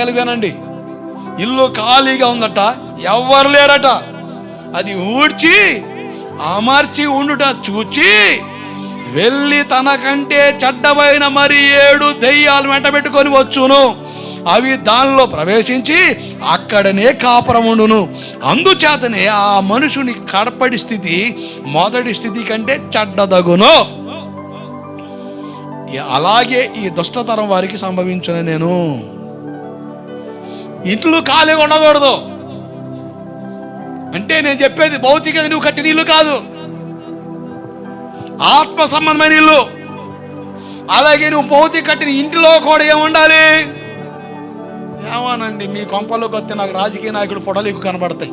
కలిగానండి ఇల్లు ఖాళీగా ఉందట ఎవ్వరు లేరట. అది ఊడ్చి అమర్చి ఉండుట చూచి వెళ్ళి తనకంటే చెడ్డమైన మరి ఏడు దెయ్యాలు వెంట పెట్టుకొని వచ్చును. అవి దానిలో ప్రవేశించి అక్కడనే కాపురముండును అందుచేతనే ఆ మనుషుని కడపడి స్థితి మొదటి స్థితి కంటే చెడ్డదగును. అలాగే ఈ దుష్టతరం వారికి సంభవించిన నేను. ఇంట్లో ఖాళీగా ఉండకూడదు. అంటే నేను చెప్పేది భౌతికంగా నువ్వు కట్టిన ఇల్లు కాదు. ఆత్మ సంబంధమైన ఇల్లు. అలాగే నువ్వు భౌతిక కట్టిన ఇంటిలో కూడా ఏముండాలి ఏమోనండి మీ కొంపలోకి వస్తే నాకు రాజకీయ నాయకుడు ఫోటోలు ఎక్కువ కనబడతాయి.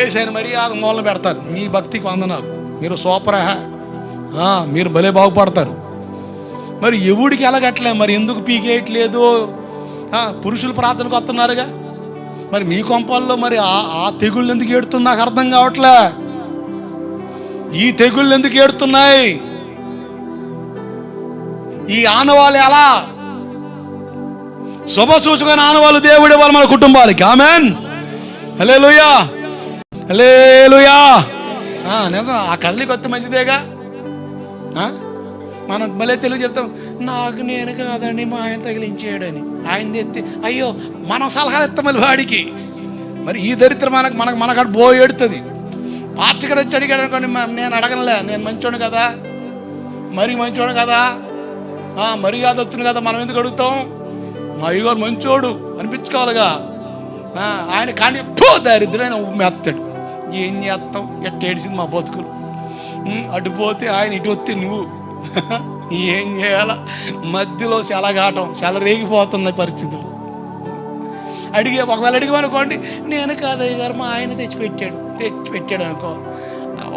ఏసైన మర్యాద మూలన పెడతారు. మీ భక్తికి వందనాలు. మీరు సూపరా మీరు భలే బాగుపడతారు. మరి ఎవడికి ఎలాగట్లే మరి ఎందుకు పీకేయట్లేదు? పురుషులు ప్రార్థనకు వస్తున్నారుగా? మరి మీ కొంపల్లో మరి ఆ ఆ తెగుళ్ళు ఎందుకు ఏడుతుంది? నాకు అర్థం కావట్లే. ఈ తెగుళ్ళు ఎందుకు ఏడుతున్నాయి? ఈ ఆనవాళ్ళు ఎలా? శుభ సూచక ఆనవాళ్ళు దేవుడి వాళ్ళు మన కుటుంబాలకి. ఆమెన్. హలే లుయా హలే లుయా నిజం. ఆ కదలికి వస్తే మంచిదేగా? మనం భలే తెలుగు చెప్తాం. నాకు నేను కాదండి మా ఆయన తగిలించాడని. ఆయన ఎత్తి అయ్యో మనం సలహాలు ఇస్తాం మళ్ళీ వాడికి. మరి ఈ దరిద్రం మనకు మనకు మనకాడ బో ఎడుతుంది పార్టీగారు వచ్చి అడిగాడు అనుకోండి నేను అడగనులే నేను మంచోడు కదా. మరి మంచోడు కదా? మరి కాదు వచ్చింది కదా మనం ఎందుకు అడుగుతాం? మా అయ్యగారు మంచోడు అనిపించుకోవాలిగా. ఆయన కానీ పో దరిద్రుడైన మెత్తాడు ఏం చేస్తాం? ఎట్ట ఏడిసింది మా బతుకులు? అటు పోతే ఆయన ఇటు వస్తే నువ్వు ఏం చేయాల? మధ్యలో సెలగాటం సెల రేగిపోతున్న పరిస్థితులు అడిగే ఒకవేళ అడిగామనుకోండి నేను కాదయ్య గారు మా ఆయన తెచ్చిపెట్టాడు తెచ్చిపెట్టాడు అనుకో.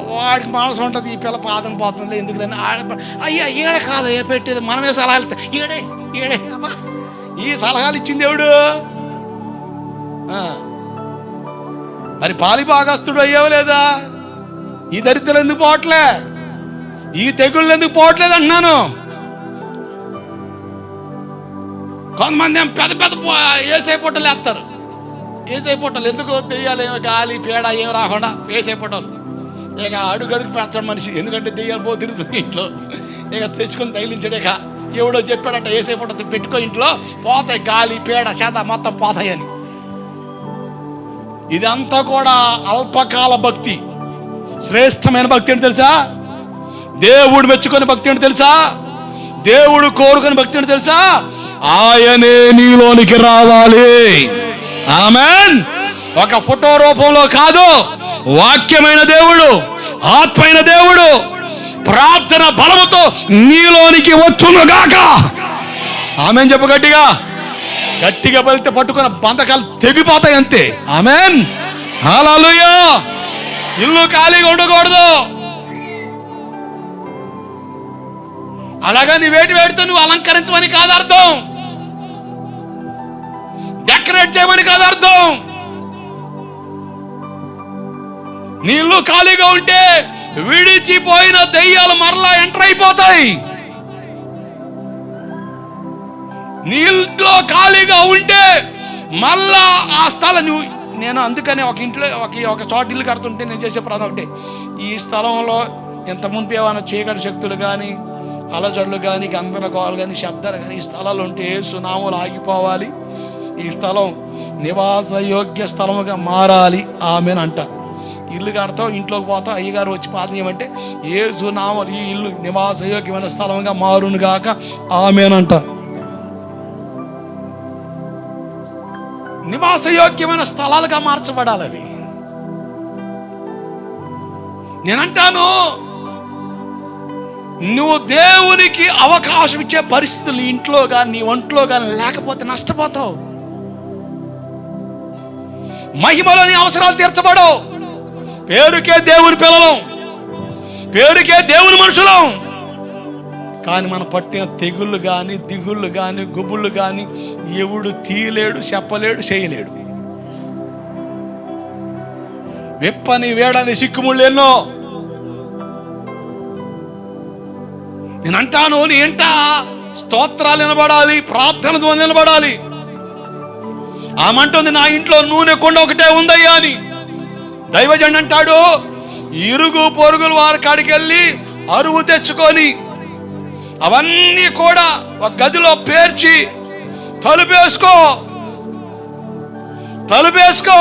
వాడికి మనసు ఉంటుంది ఈ పిల్ల పాదం పోతుంది ఎందుకులని ఆడ అయ్యా ఈడ కాదయ్యా పెట్టేది మనమే సలహాలు ఈడే ఈడే అబ్బా ఈ సలహాలు ఇచ్చింది ఎవడు? ఆ. మరి పాలి భాగస్తుడు అయ్యావు లేదా? ఈ దరిద్రం ఎందుకు పోవట్లే? ఈ తెగుళ్ళు ఎందుకు పోవట్లేదు అంటున్నాను? కొంతమంది ఏం పెద్ద పెద్ద ఏసై పొట్టలు వేస్తారు. ఏసై పొట్టలు ఎందుకు దెయ్యాలు ఏమి గాలి పేడ ఏం రాకుండా ఏసై పొట్టలు. ఇక అడుగు పెంచడం మనిషి. ఎందుకంటే దెయ్యాలు పో తిరుగుతుంది ఇంట్లో. ఇక తెచ్చుకొని తగిలించడు ఇక. ఎవడో చెప్పాడంట ఏసై పొట్ట పెట్టుకో ఇంట్లో. పోతాయి గాలి పేడ చేత మొత్తం పోతాయని ఇదంతా కూడా అల్పకాల భక్తి. శ్రేష్టమైన భక్తి అని తెలుసా? దేవుడు మెచ్చుకొని భక్తి ఏంటి తెలుసా? దేవుడు కోరుకొని భక్తి ఏంటి తెలుసా? ఆయనే నీలోనికి రావాలి. ఆమెన్. ఒక ఫోటో రూపంలో కాదు వాక్యమైన దేవుడు ఆత్మైన దేవుడు ప్రార్థన బలముతో నీలోనికి వచ్చునుగాక ఆమెన్ చెప్పు గట్టిగా. గట్టిగా పలితే పట్టుకున్న బంధకాలు తెగిపోతాయి అంతే. ఆమెన్. హల్లెలూయా. ఇల్లు ఖాళీగా ఉండకూడదు. అలాగా నీ వేటి వేడితో నువ్వు అలంకరించమని కాదు అర్థం. డెకరేట్ చేయమని కాదు అర్థం. నీ ఇల్లు ఖాళీగా ఉంటే విడిచిపోయిన దెయ్యాలు మరలా ఎంటర్ అయిపోతాయి. నీ ఇంట్లో ఖాళీగా ఉంటే మళ్ళా ఆ స్థలం నువ్వు నేను అందుకనే ఒక ఇంట్లో ఒక ఒక చోట ఇల్లు కడుతుంటే నేను చేసే ప్రాంతం ఒకటి. ఈ స్థలంలో ఎంత ముందు ఏమైనా చీకటి శక్తులు కానీ అలజడులు కానీ గందరగోళాలు కానీ శబ్దాలు కానీ ఈ స్థలాలు ఉంటే సునాములు ఆగిపోవాలి. ఈ స్థలం నివాస యోగ్య స్థలముగా మారాలి. ఆమెనంట ఇల్లు కడతావు ఇంట్లోకి పోతాం అయ్యగారు వచ్చి పాత ఏ సునామలు ఈ ఇల్లు నివాస యోగ్యమైన స్థలంగా మారును గాక. ఆమెనంట నివాసయోగ్యమైన స్థలాలుగా మార్చబడాలి అవి. నేనంటాను నువ్వు దేవునికి అవకాశం ఇచ్చే పరిస్థితులు ఇంట్లో కానీ నీ ఒంట్లో కానీ లేకపోతే నష్టపోతావు. మహిమలోని అవసరాలు తీర్చబడవు. పేరుకే దేవుని పిల్లలం. పేరుకే దేవుని మనుషులం. కానీ మనం పట్టిన తెగుళ్ళు కానీ దిగుళ్ళు కానీ గుబుళ్ళు కానీ ఎవడు తీయలేడు చెప్పలేడు చేయలేడు. విప్పని వేడని సిక్కుముళ్ళు ఎన్నో నేను అంటాను నీ ఇంట స్తోత్రాలు వినబడాలి. ప్రార్థన నిలబడాలి ఆమంటుంది నా ఇంట్లో నూనె కొండ ఒకటే ఉందయ్యా అని. దైవజన్ అంటాడు ఇరుగు పొరుగుల వారి కాడికి వెళ్ళి అరువు తెచ్చుకొని అవన్నీ కూడా ఒక గదిలో పేర్చి తలుపేసుకో తలుపేసుకో.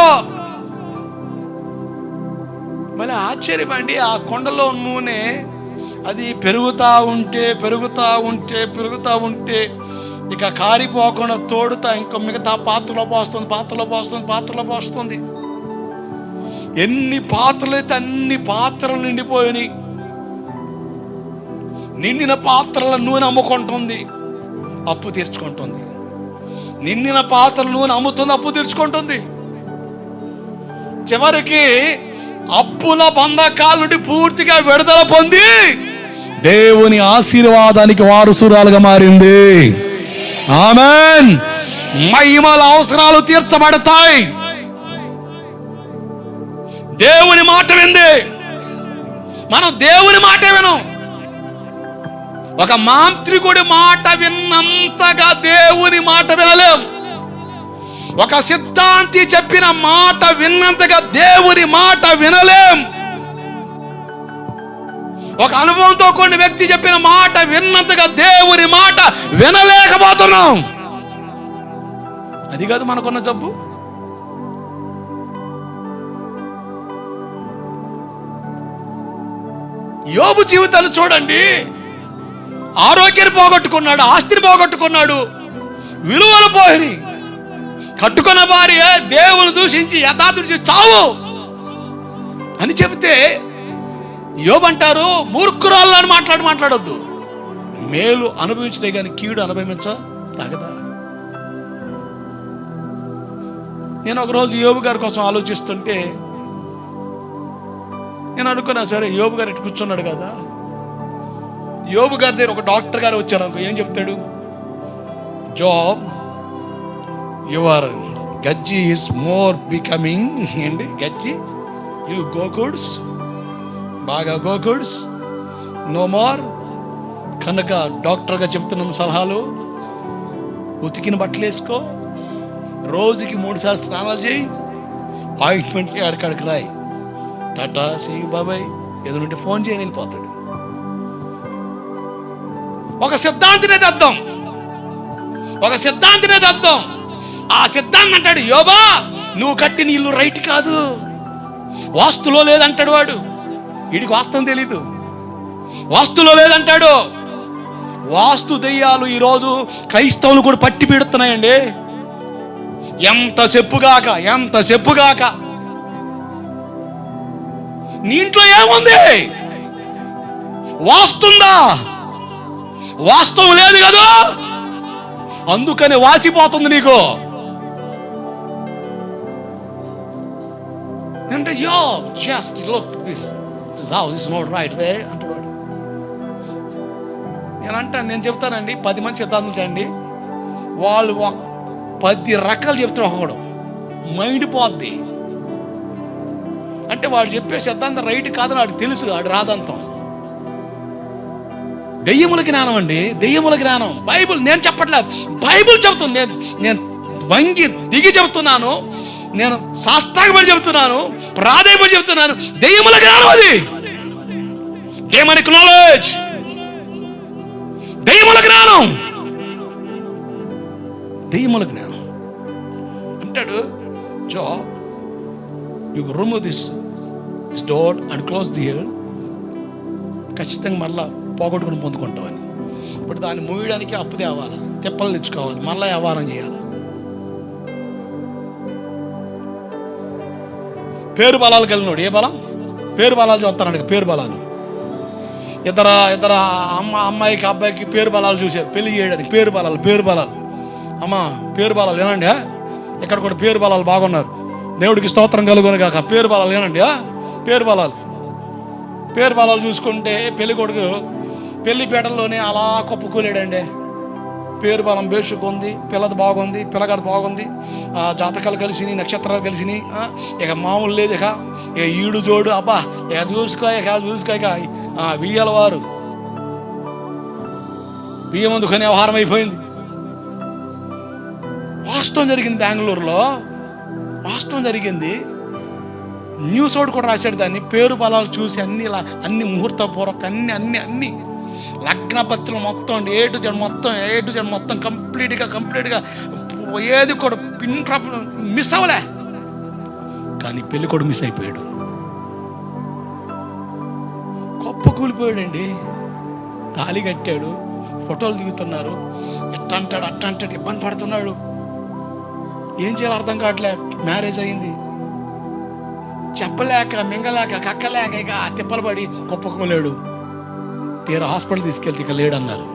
మళ్ళీ ఆశ్చర్యపండి ఆ కొండలో నూనె అది పెరుగుతూ ఉంటే పెరుగుతూ ఉంటే పెరుగుతూ ఉంటే ఇక కారిపోకుండా తోడుతా ఇంకో మిగతా పాత్రలో పోస్తుంది పాత్రలో పోస్తుంది పాత్రలో పోస్తుంది. ఎన్ని పాత్రలు అయితే అన్ని పాత్రలు నిండిపోయినాయి. నిండిన పాత్రల నూనె అమ్ముకుంటుంది అప్పు తీర్చుకుంటుంది. నిండిన పాత్రల నూనె అమ్ముతుంది అప్పు తీర్చుకుంటుంది. చివరికి అప్పుల బంధకాల నుండి పూర్తిగా విడుదల పొంది దేవుని ఆశీర్వాదానికి వారసురాలుగా మారింది. ఆమెన్. మహిమల అవసరాలు తీర్చబడతాయి. దేవుని మాట వింది. మనం దేవుని మాట వినం. ఒక మాంత్రికుడి మాట విన్నంతగా దేవుని మాట వినలేం. ఒక సిద్ధాంతి చెప్పిన మాట విన్నంతగా దేవుని మాట వినలేం. ఒక అనుభవంతో కొన్ని వ్యక్తి చెప్పిన మాట విన్నంతగా దేవుని మాట వినలేకపోతున్నాం. అది కాదు మనకున్న జబ్బు. యోబు జీవితాలు చూడండి. ఆరోగ్యాన్ని పోగొట్టుకున్నాడు ఆస్తిని పోగొట్టుకున్నాడు విలువలు పోయి కట్టుకున్న భార్య దేవుని దూషించి యథార్థించి చావు అని చెబితే యోబంటారు మూర్ఖురాళ్ళు అని మాట్లాడి మాట్లాడొద్దు. మేలు అనుభవించలే కానీ కీడు అనుభవించ తగదా. నేను ఒకరోజు యోబు గారి కోసం ఆలోచిస్తుంటే నేను అనుకున్నా సరే యోబు గారు ఇటు కూర్చున్నాడు కదా. యోబు గారి దగ్గర ఒక డాక్టర్ గారు వచ్చారు అనుకో ఏం చెప్తాడు? జాబ్ యువర్ గజ్జి ఈస్ మోర్ బికమింగ్. ఏంటి? గజ్జి? యు గోకుడ్స్ బాగా గోకుడ్స్ నో మోర్ కనుక డాక్టర్గా చెప్తున్నాం సలహాలు ఉతికిన బట్టలు వేసుకో. రోజుకి మూడుసార్లు స్నానాలు చేయి. ఆయింట్మెంట్కి అడకడికి రాయి. టాటా సి బాబాయ్. ఎదురుంటే ఫోన్ చేయని వెళ్ళిపోతాడు. ఒక సిద్ధాంతినే దద్దాం ఒక సిద్ధాంతినే దద్దాం ఆ సిద్ధాంతం అంటాడు యోబా నువ్వు కట్టిన ఇల్లు రైట్ కాదు. వాస్తులో లేదంటాడు వాడు. వీడికి వాస్తవం తెలీదు. వాస్తులో లేదంటాడు. వాస్తు దెయ్యాలు ఈరోజు క్రైస్తవులు కూడా పట్టి పీడుతున్నాయండి. ఎంత చెప్పుగాక ఎంత చెప్పుగాక నీ ఇంట్లో ఏముంది? వాస్తుందా? వాస్తవం లేదు కదా? అందుకని వాసిపోతుంది నీకు. అంటే yo just look this this house is not right way అంటాడు నేను అంటాను నేను చెప్తానండి పది మంది సిద్ధాంతం అండి వాళ్ళు ఒక పది రకాలు చెప్తారు ఒకడు మైండ్ పోద్ది. అంటే వాడు చెప్పే సిద్ధాంతం రైట్ కాదని వాడికి తెలుసు వాడు రాదంతం. దెయ్యముల జ్ఞానం అండి దెయ్యముల జ్ఞానం. బైబిల్ నేను చెప్పట్లే బైబిల్ చెప్తుంది. నేను నేను వంగి దిగి చెబుతున్నాను నేను శాస్త్రాగపడి చెబుతున్నాను ప్రాధాయపడి చెప్తున్నాను. దెయ్యముల జ్ఞానం అది. డేమనిక్ నాలెడ్జ్ దెయ్యముల జ్ఞానం. దెయ్యముల జ్ఞానం. అంటాడు so you remove this this door and close the ear ఖచ్చితంగా మళ్ళా పోగొట్టుకుని పొందుకుంటామని ఇప్పుడు దాన్ని మూయడానికి అప్పు తేవాలి తిప్పలు తెచ్చుకోవాలి మళ్ళీ వ్యవహారం చేయాలి. పేరు బలాలు కలిగినోడు ఏ బలం? పేరు బలాలు చూస్తానండి పేరు బలాలు. ఇతర ఇతర అమ్మ అమ్మాయికి అబ్బాయికి పేరు బలాలు చూశారు. పెళ్ళి చేయడానికి పేరు బలాలు పేరు బలాలు. అమ్మ పేరు బలాలు ఏనండి ఇక్కడ కూడా పేరు బలాలు బాగున్నారు. దేవుడికి స్తోత్రం కలుగును కాక పేరు బలాలు ఏనండి ఆ? పేరు బలాలు. పేరు బలాలు చూసుకుంటే పెళ్ళి కొడుకు పెళ్ళిపేటల్లోనే అలా కప్పుకోలేడండి. పేరు బలం వేసుకుంది పిల్లది బాగుంది పిల్లగాడు బాగుంది ఆ, జాతకాలు కలిసినాయి నక్షత్రాలు కలిసినాయి ఇక మామూలు లేదు ఇక. ఇక ఈడు జోడు అబ్బా ఇక చూసుకో ఇక చూసుకో ఇక. బియ్యాల వారు. బియ్యం అందుకునే వ్యవహారం అయిపోయింది. వాస్తవం జరిగింది బెంగళూరులో. వాస్తవం జరిగింది. న్యూస్ ఒకటి కూడా రాశాడు దాన్ని. పేరు పొలాలు చూసి అన్ని ఇలా అన్ని ముహూర్త పూర్వక అన్ని అన్ని అన్ని. లగ్న పత్రికలు మొత్తం ఏ టు జన్ మొత్తం ఏ టు జన్ మొత్తం కంప్లీట్గా కంప్లీట్గా ఏది కూడా పిన్ ట్రాప్ మిస్ అవ్వలే. కానీ పెళ్ళి కూడా మిస్ అయిపోయాడు. గొప్ప కూలిపోయాడండి. తాళి కట్టాడు ఫోటోలు దిగుతున్నారు. ఎట్ట అంటాడు అట్ట అంటాడు ఇబ్బంది పడుతున్నాడు. ఏం చేయాలో అర్థం కావట్లే మ్యారేజ్ అయింది. చెప్పలేక మింగలేక కక్కలేక ఇక తిప్పలు పడి కుప్పకోలేడు. తీరా హాస్పిటల్ తీసుకెళ్తే ఇక లేడన్నారు.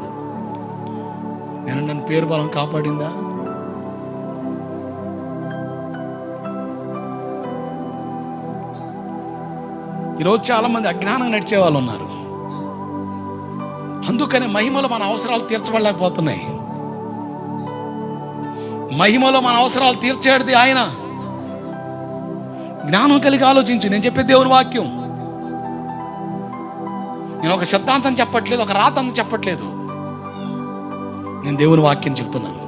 నేను నన్ను పేరు బలం కాపాడిందా? ఈరోజు చాలా మంది అజ్ఞానం నడిచే వాళ్ళు ఉన్నారు. అందుకని మహిమలో మన అవసరాలు తీర్చబడలేకపోతున్నాయి. మహిమలో మన అవసరాలు తీర్చేది ఆయన. జ్ఞానం కలిగి ఆలోచించు. నేను చెప్పే దేవుని వాక్యం. నేను ఒక సిద్ధాంతం చెప్పట్లేదు ఒక రాతంతం చెప్పట్లేదు. నేను దేవుని వాక్యం చెప్తున్నాను.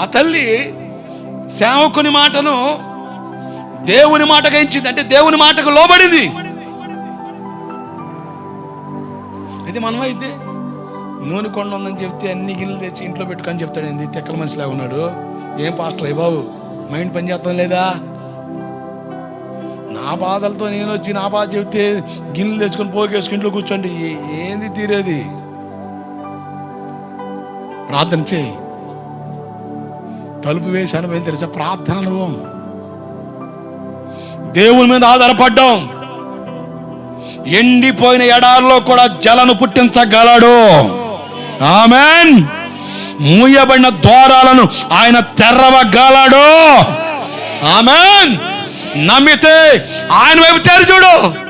ఆ తల్లి సేవకుని మాటను దేవుని మాటగా ఇచ్చింది అంటే దేవుని మాటకు లోబడింది. అయితే మనం అయితే నూనె కొండ ఉందని చెప్తే అన్ని గిన్నెలు తెచ్చి ఇంట్లో పెట్టుకొని చెప్తాడు ఏంది? తెక్కల మనిషిలాగా ఉన్నాడు. ఏం పాస్టర్ బాబు? మైండ్ పని చేస్తాం లేదా? నా బాధలతో నేను వచ్చి నా బాధ చెప్తే గిన్నెలు తెచ్చుకొని పోగేసుకుని ఇంట్లో కూర్చోండి. ఏంది తీరేది? ప్రార్థన చేయి. తలుపు వేసి అనుభవం తెలుసా? ప్రార్థన అనుభవం. దేవుని మీద ఆధారపడ్డాం. ఎండిపోయిన ఎడారిలో కూడా జలను పుట్టించగలడు. ఆమెన్. మూయబడిన ద్వారాలను ఆయన తెరవగలడు. ఆమెన్. నమ్మితే ఆయన వైపు తెరి చూడు.